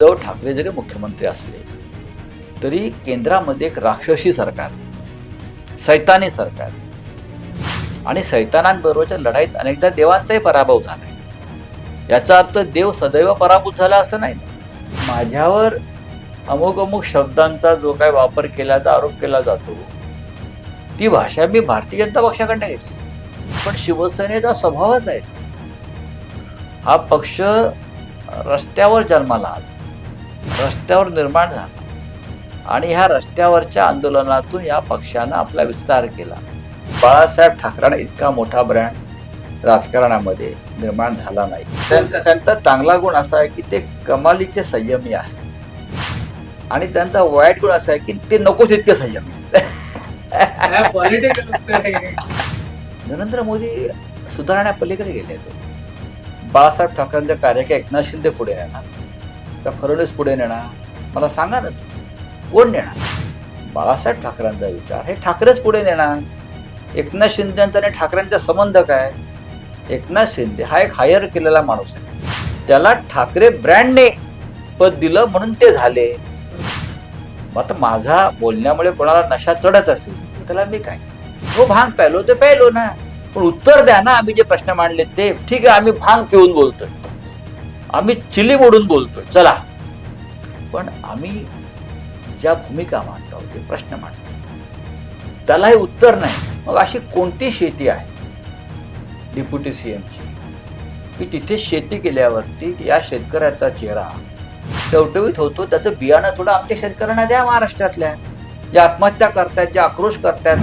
उद्धव ठाकरे जरी मुख्यमंत्री असले तरी केंद्रामध्ये एक राक्षसी सरकार सैतानी सरकार आणि सैतानांबरोबरच्या लढाईत अनेकदा देवांचाही पराभव झालाय याचा अर्थ देव सदैव पराभूत झाला असं नाही. माझ्यावर अमुक अमुक शब्दांचा जो काय वापर केल्याचा आरोप केला जातो ती भाषा मी भारतीय जनता पक्षाकडनं घेतली. पण शिवसेनेचा स्वभावच आहे. हा पक्ष रस्त्यावर जन्माला आला. रस्त्यावर निर्माण झाला आणि ह्या रस्त्यावरच्या आंदोलनातून या पक्षानं आपला विस्तार केला. बाळासाहेब ठाकरेंना इतका मोठा ब्रँड राजकारणामध्ये निर्माण झाला नाही. त्यांचा चांगला गुण असा आहे की ते कमालीचे संयमी आहे आणि त्यांचा वाईट गुण असा आहे की ते नको तितके संयमी नरेंद्र मोदी सुधारण्यापलीकडे गेले आहेत. बाळासाहेब ठाकरेंचं कार्य काय एकनाथ शिंदे पुढे नेणार त्या फडणवीस पुढे नेणार. मला सांगा ना कोण नेणार? बाळासाहेब ठाकरेंचा विचार. हे ठाकरेच पुढे नेणार. एकनाथ शिंदेचा आणि ठाकरेंचा संबंध काय? एकनाथ शिंदे हा एक हायर केलेला माणूस आहे. त्याला ठाकरे ब्रँडने पद दिलं म्हणून ते झाले. मग आता माझा बोलण्यामुळे कोणाला नशा चढत असेल तर त्याला मी काय? तो भांग प्यालो ते प्यायलो ना. पण उत्तर द्या ना आम्ही जे प्रश्न मांडले ते. ठीक आहे आम्ही भांग पिऊन बोलतोय. आम्ही चिली मोडून बोलतोय चला. पण आम्ही ज्या भूमिका मांडतो जे प्रश्न मांडतो त्यालाही उत्तर नाही. मग अशी कोणती शेती आहे? डिपुटी सी एमची. की तिथे शेती केल्यावरती या शेतकऱ्याचा चेहरा टवटवीत होतो. त्याचं बियाणं थोडं आमच्या शेतकऱ्यांना द्या महाराष्ट्रातल्या. जे आत्महत्या करतायत जे आक्रोश करतायत